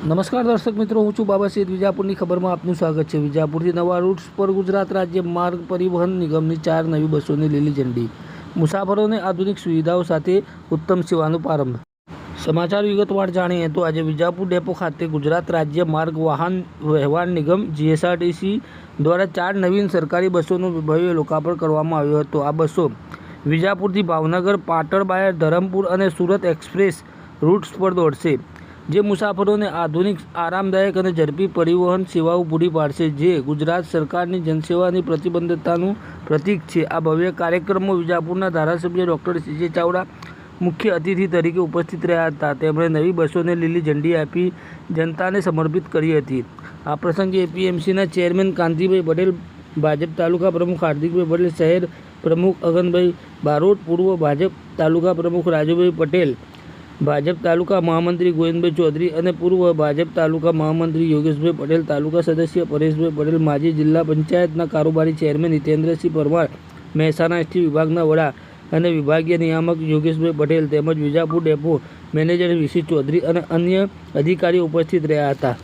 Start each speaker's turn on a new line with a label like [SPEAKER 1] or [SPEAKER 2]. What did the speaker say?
[SPEAKER 1] નમસ્કાર દર્શક મિત્રો, હું છું બાબા સૈદ વિજાપુરની ખબરમાં આપનું સ્વાગત છે. વિજાપુરથી નવા રૂટ્સ પર ગુજરાત રાજ્ય માર્ગ પરિવહન નિગમની ચાર નવી બસોની લીલી ઝંડી. મુસાફરોને આધુનિક સુવિધાઓ સાથે ઉત્તમ સેવાનો પ્રારંભ. સમાચાર વિગતવાર જાણીએ તો આજે વિજાપુર ડેપો ખાતે ગુજરાત રાજ્ય માર્ગ વાહન વ્યવહાર નિગમ જીએસઆરટીસી દ્વારા ચાર નવીન સરકારી બસોનું ભવ્ય લોકાર્પણ કરવામાં આવ્યો હતો. આ બસો વિજાપુરથી ભાવનગર, પાટણ બાયર ધરમપુર અને સુરત એક્સપ્રેસ રૂટ્સ પર દોડશે. જે મુસાફરોને આધુનિક, આરામદાયક અને ઝડપી પરિવહન સેવાઓ પૂરી પાડશે, જે ગુજરાત સરકારની જનસેવાની પ્રતિબદ્ધતાનું પ્રતીક છે. આ ભવ્ય કાર્યક્રમમાં વિજાપુરના ધારાસભ્ય ડૉક્ટર સીજે ચાવડા મુખ્ય અતિથિ તરીકે ઉપસ્થિત રહ્યા હતા. તેમણે નવી બસોને લીલી ઝંડી આપી જનતાને સમર્પિત કરી હતી. આ પ્રસંગે એપીએમસીના ચેરમેન કાંતિભાઈ પટેલ, ભાજપ તાલુકા પ્રમુખ હાર્દિકભાઈ પટેલ, શહેર પ્રમુખ અગનભાઈ બારોટ, પૂર્વ ભાજપ તાલુકા પ્રમુખ રાજુભાઈ પટેલ ભાજપ તાલુકા મહામંત્રી ગોવિંદભાઈ ચૌધરી અને પૂર્વ ભાજપ તાલુકા મહામંત્રી યોગેશભાઈ પટેલ, તાલુકા સદસ્ય પરેશભાઈ પટેલ, માજી જિલ્લા પંચાયતના કારોબારી ચેરમેન હિતેન્દ્રસિંહ પરમાર, મહેસાણા એસટી વિભાગના વડા અને વિભાગીય નિયામક યોગેશભાઈ પટેલ તેમજ વિજાપુર ડેપો મેનેજર વિશી ચૌધરી અને અન્ય અધિકારીઓ ઉપસ્થિત રહ્યા હતા.